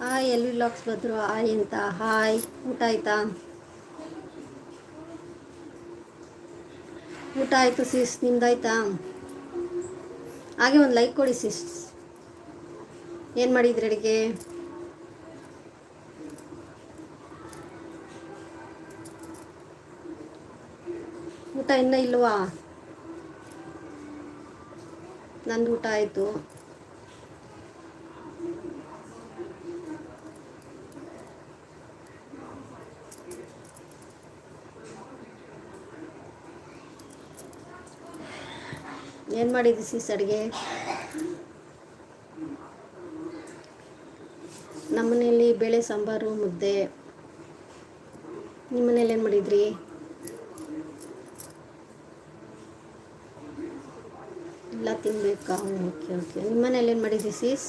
Hi ಎಲ್ವಿ ಲಾಕ್ಸ್ ಬಂದರು? ಹಾಯ್ ಅಂತ. ಹಾಯ್, ಊಟ ಆಯ್ತಾ? ಊಟ ಆಯಿತು ಸಿಸ್ ನಿಮ್ದಾಯ್ತಾ ಹಾಗೆ ಒಂದು ಲೈಕ್ ಕೊಡಿ ಸಿಸ್ ಏನು ಮಾಡಿದ್ರಿ ಅಡುಗೆ? ಊಟ ಇನ್ನೂ ಇಲ್ವಾ? ನಂದು ಊಟ ಆಯಿತು. ಏನು ಮಾಡಿದ್ದಿ ಸಿಸ್ ಅಡುಗೆ? ನಮ್ಮನೆಯಲ್ಲಿ ಬೇಳೆ ಸಾಂಬಾರು, ಮುದ್ದೆ. ನಿಮ್ಮ ಮನೇಲಿ ಏನು ಮಾಡಿದ್ರಿ? ಎಲ್ಲ ತಿನ್ಬೇಕಾ? Okay okay. ನಿಮ್ಮ ಮನೇಲಿ ಏನು ಮಾಡಿದ್ರಿ ಸೀಸ್?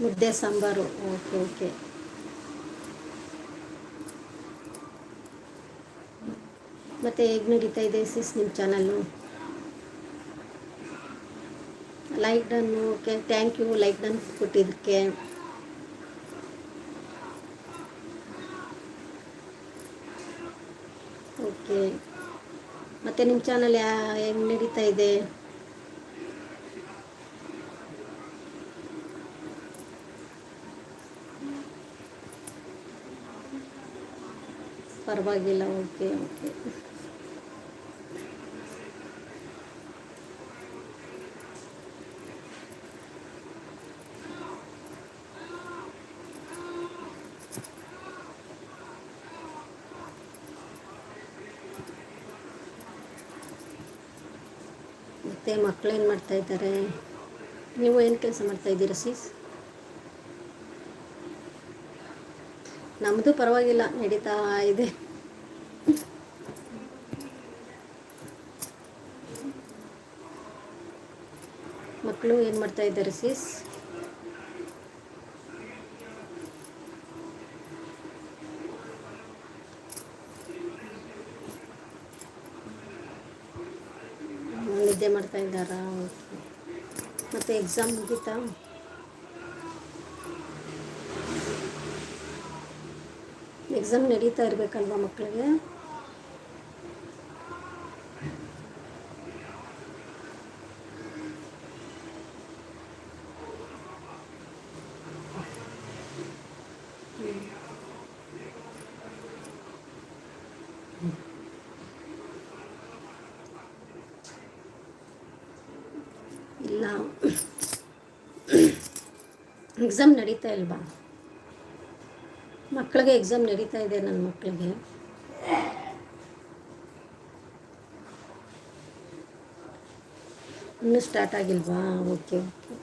ಮುದ್ದೆ, ಸಾಂಬಾರು. Okay okay. ಮತ್ತು ಹೇಗೆ ನಡೀತಾ ಇದೆ ಸಿಸ್ ನಿಮ್ಮ channel like done okay thank you like done ಕೊಟ್ಟಿದ್ದಕ್ಕೆ. ಓಕೆ ಮತ್ತು ನಿಮ್ಮ ಚಾನಲ್ ಯಾ, ಹೆಂಗೆ ನಡೀತಾ ಇದೆ? ಪರವಾಗಿಲ್ಲ ಓಕೆ ಓಕೆ ಮತ್ತು ಮಕ್ಕಳು ಏನು ಮಾಡ್ತಾ ಇದ್ದಾರೆ? ನೀವು ಏನು ಕೆಲಸ ಮಾಡ್ತಾ ಇದ್ದೀರಾ ಸೀಸ್ ನಮ್ಮದು ಪರವಾಗಿಲ್ಲ, ನಡೀತಾ ಇದೆ. ಮಕ್ಕಳು ಏನು ಮಾಡ್ತಾ ಇದ್ದಾರೆ ಸೀಸ್ ಮಾಡ್ತಾ ಇದ್ದಾರಾ? ಓಕೆ ಮತ್ತು ಎಕ್ಸಾಮ್ ಮುಗೀತಾ? ಎಕ್ಸಾಮ್ ನಡೀತಾ ಇರಬೇಕಲ್ವ ಮಕ್ಕಳಿಗೆ ಇಲ್ಲ ಎಕ್ಸಾಮ್ ನಡೀತಾ ಇಲ್ವಾ? ಮಕ್ಕಳಿಗೆ ಎಕ್ಸಾಮ್ ನಡೀತಾ ಇದೆ ನನ್ನ ಮಕ್ಕಳಿಗೆ. ಇನ್ನೂ ಸ್ಟಾರ್ಟ್ ಆಗಿಲ್ವಾ? Okay okay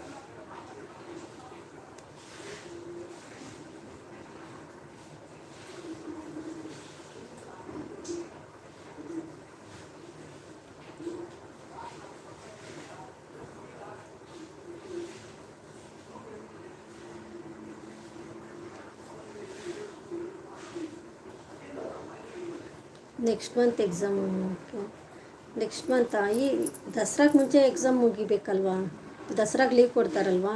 next month exam okay next ಮಂತಾ ಈ ದಸರಾಗೆ ಮುಂಚೆ ಎಕ್ಸಾಮ್ ಮುಗಿಬೇಕಲ್ವಾ? ದಸರಾಗೆ ಲೀವ್ ಕೊಡ್ತಾರಲ್ವಾ?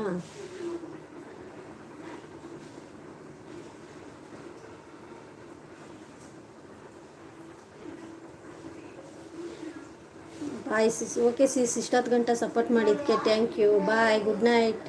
ಬಾಯ್ ಸಿಸ್ ಓಕೆ ಸಿಸ್ ಇಷ್ಟೊತ್ತು ಗಂಟೆ ಸಪೋರ್ಟ್ ಮಾಡಿದ್ದಕ್ಕೆ thank you bye good night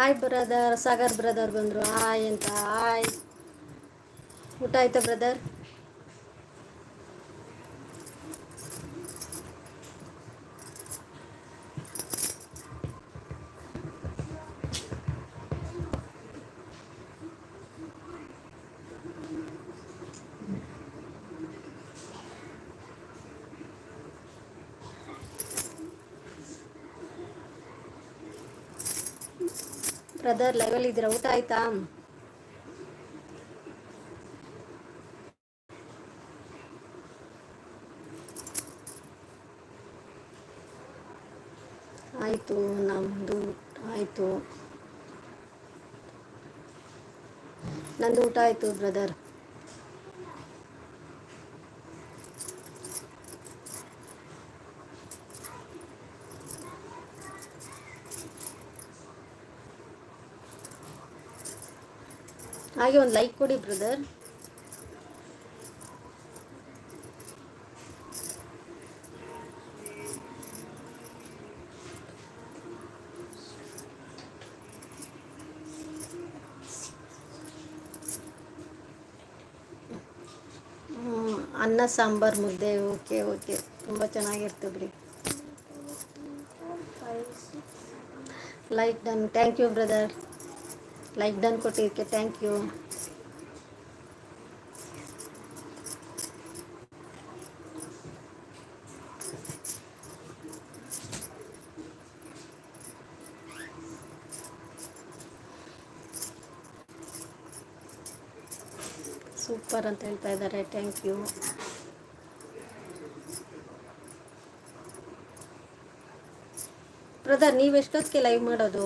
hi brother Sagar brother ಬಂದರು. ಆಯ್ ಅಂತ ಆಯ್. ಊಟ ಆಯ್ತಾ ಬ್ರದರ್ ಬ್ರದರ್ ಲೈವಲ್ಲಿ ಇದ್ದೀರಾ ಊಟ ಆಯ್ತಾ? ಆಯ್ತು ನಮ್ಮದು ಆಯ್ತು. ನಂದು ಊಟ ಆಯ್ತು ಬ್ರದರ್ ಹಾಗೆ ಒಂದು ಲೈಕ್ ಕೊಡಿ ಬ್ರದರ್ ಅನ್ನ ಸಾಂಬಾರು ಮುದ್ದೆ ಓಕೆ ಓಕೆ ತುಂಬ ಚೆನ್ನಾಗಿರ್ತದೆ ಬಿಡಿ like done thank you brother like done ಕೊಟ್ಟಿದ್ದಕ್ಕೆ ಥ್ಯಾಂಕ್ ಯು ಸೂಪರ್ ಅಂತ ಹೇಳ್ತಾ ಇದ್ದಾರೆ. ಥ್ಯಾಂಕ್ ಯು ಬ್ರದರ್ ನೀವು ಎಷ್ಟೊತ್ತಿಗೆ ಲೈವ್ ಮಾಡೋದು?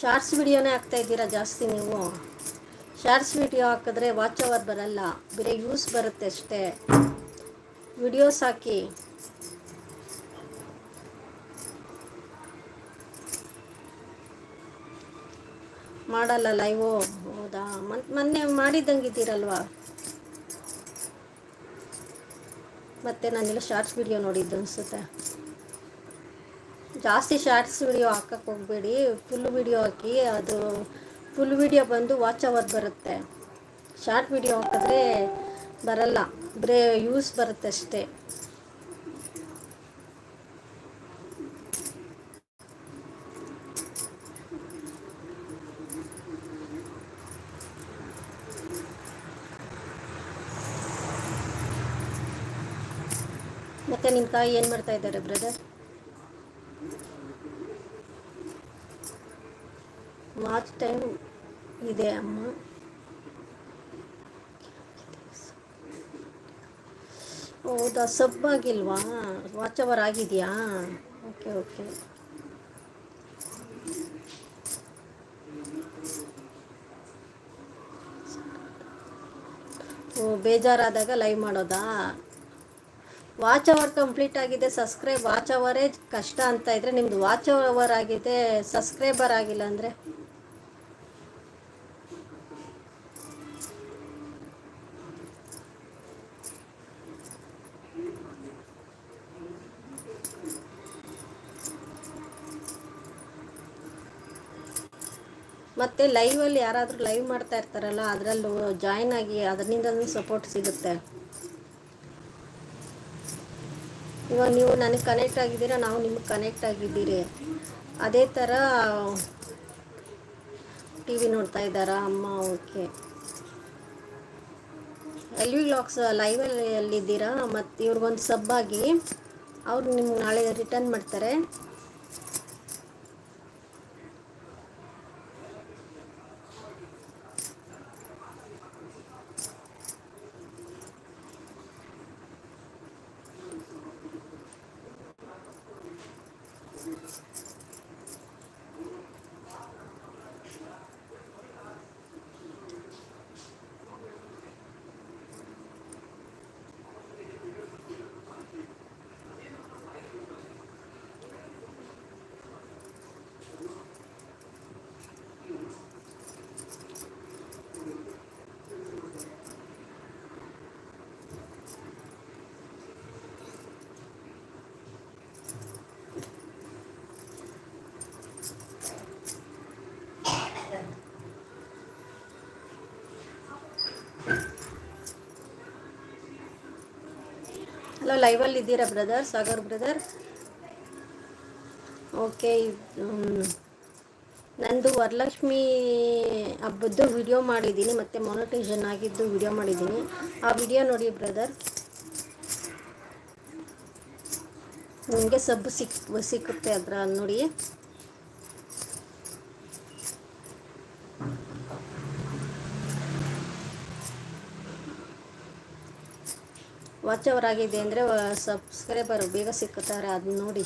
ಶಾರ್ಟ್ಸ್ ವಿಡಿಯೋನೇ ಹಾಕ್ತಾ ಇದ್ದೀರಾ ಜಾಸ್ತಿ ನೀವು? ಶಾರ್ಟ್ಸ್ ವಿಡಿಯೋ ಹಾಕಿದ್ರೆ ವಾಚ್ ಅವರ್ ಬರಲ್ಲ. ಬೇರೆ ಯೂಸ್ ಬರುತ್ತೆ ಅಷ್ಟೇ. ವಿಡಿಯೋಸ್ ಹಾಕಿ. ಮಾಡಲ್ಲ ಲೈವ್ ಹೌದಾ? ಮನ್, ಮೊನ್ನೆ ಮಾಡಿದ್ದಂಗಿದ್ದೀರಲ್ವಾ ಮತ್ತೆ ನಾನೆಲ್ಲ ಶಾರ್ಟ್ಸ್ ವಿಡಿಯೋ ನೋಡಿದ್ದು ಅನಿಸುತ್ತೆ. ಜಾಸ್ತಿ ಶಾರ್ಟ್ಸ್ ವಿಡಿಯೋ ಹಾಕಕ್ಕೆ ಹೋಗಬೇಡಿ. ಫುಲ್ ವಿಡಿಯೋ ಹಾಕಿ ಅದು ಫುಲ್ ವಿಡಿಯೋ ಬಂದು ವಾಚ್ ಅವರ್ ಬರುತ್ತೆ. ಶಾರ್ಟ್ ವಿಡಿಯೋ ಹಾಕಿದ್ರೆ ಬರಲ್ಲ. ಬರೇ ಯೂಸ್ ಬರುತ್ತೆ ಅಷ್ಟೇ. ಮತ್ತೆ ನಿಮ್ಮ ತಾಯಿ ಏನು ಮಾಡ್ತಾ ಇದ್ದಾರೆ ಬ್ರದರ್ ವಾಚ್ ಟೈಮ್ ಇದೆ ಅಮ್ಮ. ಹೌದಾ ಸಬ್ ಆಗಿಲ್ವಾ ವಾಚ್ ಅವರ್ ಆಗಿದೆಯಾ? ಓಕೆ ಓಕೆ ಓ, ಬೇಜಾರಾದಾಗ ಲೈವ್ ಮಾಡೋದಾ? ವಾಚ್ ಅವರ್ ಕಂಪ್ಲೀಟ್ ಆಗಿದೆ ಸಬ್ಸ್ಕ್ರೈಬ್ ವಾಚ್ ಅವರೇ ಕಷ್ಟ ಅಂತ ಇದ್ರೆ ನಿಮ್ದು ವಾಚ್ ಅವರ್ ಆಗಿದೆ ಸಬ್ಸ್ಕ್ರೈಬರ್ ಆಗಿಲ್ಲ ಅಂದರೆ? ಮತ್ತು ಲೈವಲ್ಲಿ ಯಾರಾದರೂ ಲೈವ್ ಮಾಡ್ತಾ ಇರ್ತಾರಲ್ಲ, ಅದರಲ್ಲೂ ಜಾಯ್ನ್ ಆಗಿ ಅದರಿಂದ ಸಪೋರ್ಟ್ ಸಿಗುತ್ತೆ. ಇವಾಗ ನೀವು ನನಗೆ ಕನೆಕ್ಟ್ ಆಗಿದ್ದೀರಾ, ನಾವು ನಿಮಗೆ ಕನೆಕ್ಟ್ ಆಗಿದ್ದೀರಿ. ಅದೇ ಥರ ಟಿ ವಿ ನೋಡ್ತಾ ಇದ್ದಾರಾ? ಅಮ್ಮ ಓಕೆ ಎಲ್ ವಿ ಲಾಕ್ಸ್ ಲೈವಲ್ಲಿ ಎಲ್ಲಿದ್ದೀರಾ ಮತ್ತು ಇವ್ರಿಗೊಂದು ಸಬ್ ಆಗಿ, ಅವ್ರು ನಿಮ್ಗೆ ನಾಳೆ ರಿಟರ್ನ್ ಮಾಡ್ತಾರೆ. Jesus. ಹಲೋ ಲೈವಲ್ಲಿ ಇದ್ದೀರಾ ಬ್ರದರ್ ಸಾಗರ್ ಬ್ರದರ್ ಓಕೆ ನಂದು ವರಲಕ್ಷ್ಮಿ ಹಬ್ಬದ್ದು ವಿಡಿಯೋ ಮಾಡಿದ್ದೀನಿ, ಮತ್ತು ಮೊನಟೈಸನ್ ಆಗಿದ್ದು ವಿಡಿಯೋ ಮಾಡಿದ್ದೀನಿ. ಆ ವಿಡಿಯೋ ನೋಡಿ ಬ್ರದರ್ ನಿಮಗೆ ಸಬ್ಬು ಸಿಕ್, ಸಿಕ್ಕುತ್ತೆ ಅದರ ನೋಡಿ. ವಾಚ್ ಅವರ್ ಆಗಿದೆ ಅಂದರೆ ಸಬ್ಸ್ಕ್ರೈಬರ್ ಬೇಗ ಸಿಕ್ಕುತ್ತಾರೆ ಅದನ್ನ ನೋಡಿ.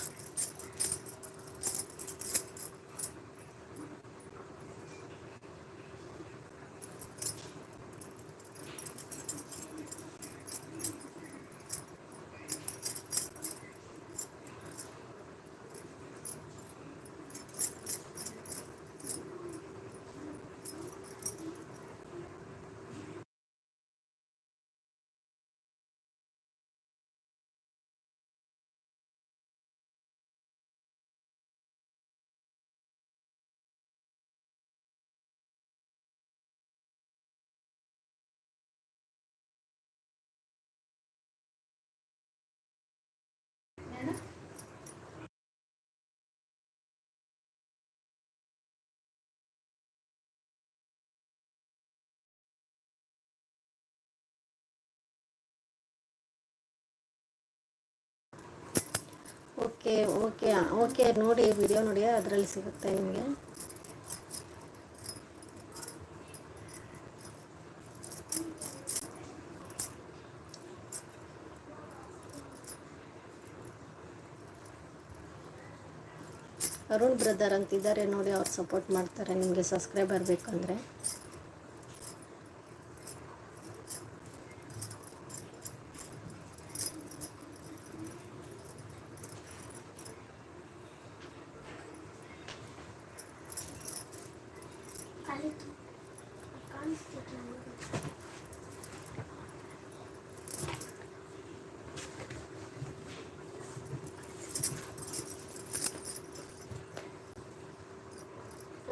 ಓಕೆ ಓಕೆ ಓಕೆ ನೋಡಿ ವಿಡಿಯೋ ನೋಡಿ, ಅದರಲ್ಲಿ ಸಿಗುತ್ತೆ ನಿಮಗೆ. ಅರುಣ್ ಬ್ರದರ್ ಅಂತಿದ್ದಾರೆ ನೋಡಿ, ಅವ್ರು ಸಪೋರ್ಟ್ ಮಾಡ್ತಾರೆ ನಿಮಗೆ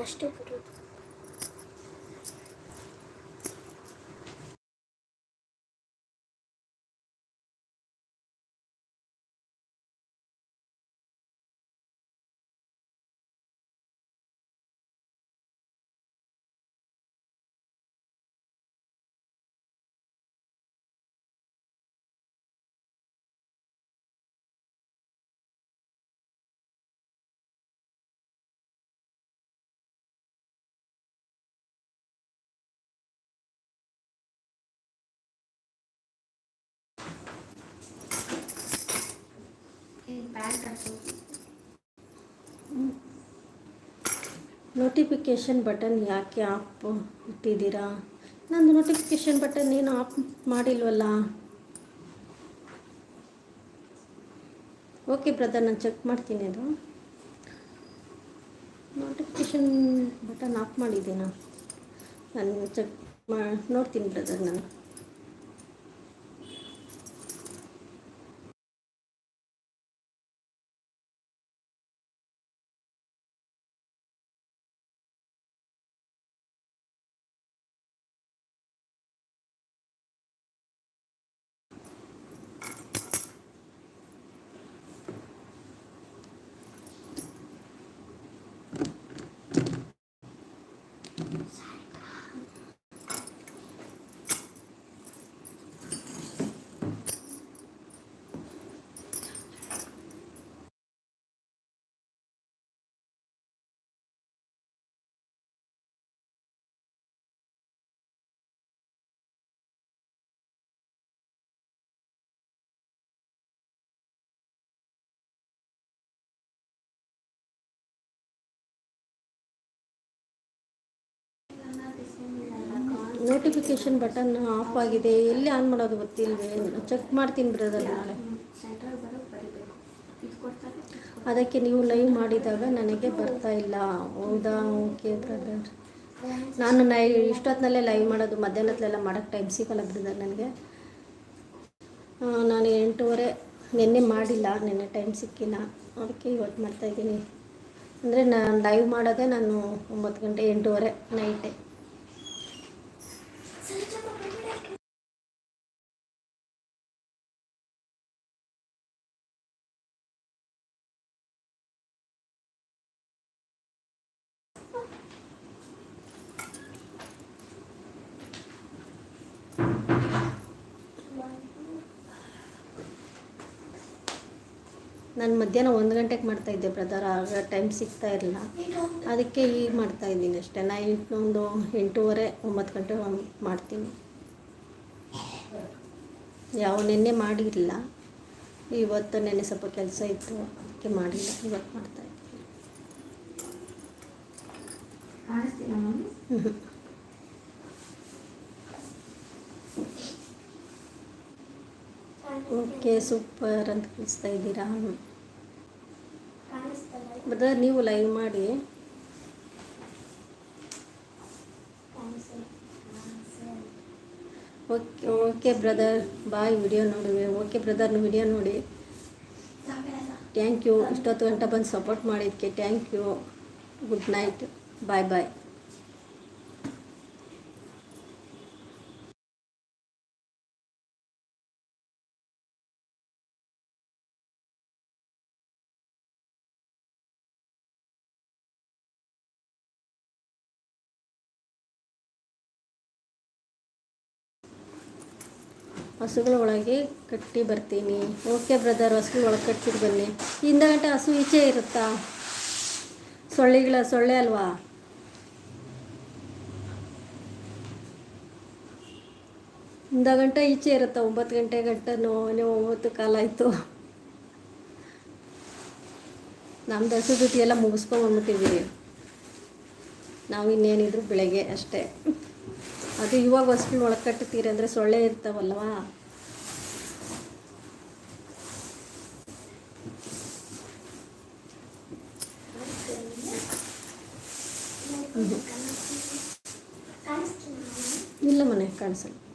ಸಬ್ಸ್ಕ್ರೈಬರ್ ಬೇಕಂದರೆ ಅಷ್ಟೇ ಬರೋದು ನೋಟಿಫಿಕೇಷನ್ ಬಟನ್ ಯಾಕೆ ಆಫ್ ಇಟ್ಟಿದ್ದೀರಾ? ನಂದು ನೋಟಿಫಿಕೇಶನ್ ಬಟನ್ ಏನು ಆಫ್ ಮಾಡಿಲ್ವಲ್ಲ? ಓಕೆ ಬ್ರದರ್ ನಾನು ಚೆಕ್ ಮಾಡ್ತೀನಿ ಅದು. ನೋಟಿಫಿಕೇಷನ್ ಬಟನ್ ಆಫ್ ಮಾಡಿದ್ದೀನಾ? ನಾನು ಚೆಕ್ ಮಾ ನೋಡ್ತೀನಿ ಬ್ರದರ್ ನಾನು. ನೋಟಿಫಿಕೇಷನ್ ಬಟನ್ ಆಫ್ ಆಗಿದೆ. ಎಲ್ಲಿ ಆನ್ ಮಾಡೋದು ಗೊತ್ತಿಲ್ವೇ? ಚೆಕ್ ಮಾಡ್ತೀನಿ ಬ್ರದರ್ ನಾಳೆ. ಅದಕ್ಕೆ ನೀವು ಲೈವ್ ಮಾಡಿದಾಗ ನನಗೆ ಬರ್ತಾ ಇಲ್ಲ. ಹೌದಾ? ಓಕೆ ಬ್ರದರ್ ನಾನು ನೈ ಇಷ್ಟೊತ್ತಿನಲ್ಲೇ ಲೈವ್ ಮಾಡೋದು ಮಧ್ಯಾಹ್ನದಲ್ಲೆಲ್ಲ ಮಾಡೋಕ್ಕೆ ಟೈಮ್ ಸಿಗಲ್ಲ ಬ್ರದರ್ ನನಗೆ. ನಾನು ಎಂಟೂವರೆ, ನಿನ್ನೆ ಮಾಡಿಲ್ಲ, ನಿನ್ನೆ ಟೈಮ್ ಸಿಕ್ಕಿಲ್ಲ. ಅದಕ್ಕೆ ಇವತ್ತು ಮಾಡ್ತಾಯಿದ್ದೀನಿ ಅಂದರೆ ನಾನು ಲೈವ್ ಮಾಡೋದೇ, ನಾನು ಒಂಬತ್ತು ಗಂಟೆ ಎಂಟೂವರೆ ನೈಟೆ ನಾನು ಮಧ್ಯಾಹ್ನ ಒಂದು ಗಂಟೆಗೆ ಮಾಡ್ತಾಯಿದ್ದೆ ಬ್ರದರ್ ಆಗ ಟೈಮ್ ಸಿಗ್ತಾ ಇರಲಿಲ್ಲ. ಅದಕ್ಕೆ ಈಗ ಮಾಡ್ತಾ ಇದ್ದೀನಿ ಅಷ್ಟೇ. ನಾ ಒಂದು ಎಂಟೂವರೆ ಒಂಬತ್ತು ಗಂಟೆ ಮಾಡ್ತೀನಿ. ಯಾವ ನೆನ್ನೆ ಮಾಡಿರಲಿಲ್ಲ. ಇವತ್ತು ನೆನ್ನೆ ಸ್ವಲ್ಪ ಕೆಲಸ ಇತ್ತು ಅದಕ್ಕೆ ಮಾಡಿಲ್ಲ. ಇವತ್ತು ಮಾಡ್ತಾ ಹ್ಞೂ ಓಕೆ ಸೂಪರ್ ಅಂತ ಕಳಿಸ್ತಾ ಇದ್ದೀರಾ? ಬ್ರದರ್ ನೀವು ಲೈವ್ ಮಾಡಿ. Okay okay brother bye video ನೋಡಿ ಓಕೆ ಬ್ರದರ್ ವಿಡಿಯೋ ನೋಡಿ. ಥ್ಯಾಂಕ್ ಯು ಇಷ್ಟೊತ್ತು ಗಂಟೆ ಬಂದು ಸಪೋರ್ಟ್ ಮಾಡಿದ್ದಕ್ಕೆ thank you good night bye bye ಹಸುಗಳ ಒಳಗೆ ಕಟ್ಟಿ ಬರ್ತೀನಿ. ಓಕೆ ಬ್ರದರ್, ಹಸುಗಳ ಒಳಗೆ ಕಟ್ಟಿಟ್ಟು ಬನ್ನಿ. ಇಂದ ಗಂಟೆ ಹಸು ಈಚೆ ಇರುತ್ತಾ? ಸೊಳ್ಳೆಗಳ ಸೊಳ್ಳೆ ಅಲ್ವಾ? ಇಂದ ಗಂಟೆ ಈಚೆ ಇರುತ್ತಾ? ಒಂಬತ್ತು ಗಂಟೆ ಗಂಟೆ ನೀವು ಒಂಬತ್ತು ಕಾಲ ಆಯಿತು. ನಮ್ದು ಹಸು ಜೊತೆ ಎಲ್ಲ ಮುಗಿಸ್ಕೊಂಡ್ಬಂದ್ಬಿಟ್ಟಿದ್ದೀವಿ ನಾವು ಇನ್ನೇನಿದ್ರು ಬೆಳಗ್ಗೆ ಅಷ್ಟೇ. ಅದು ಇವಾಗ ಹಸುಗಳು ಒಳಗೆ ಕಟ್ಟುತ್ತೀರಿ ಅಂದರೆ ಸೊಳ್ಳೆ ಇರ್ತಾವಲ್ವಾ? ಇಲ್ಲ ಮನೆ ಕಾಣಿಸಲ್ಲ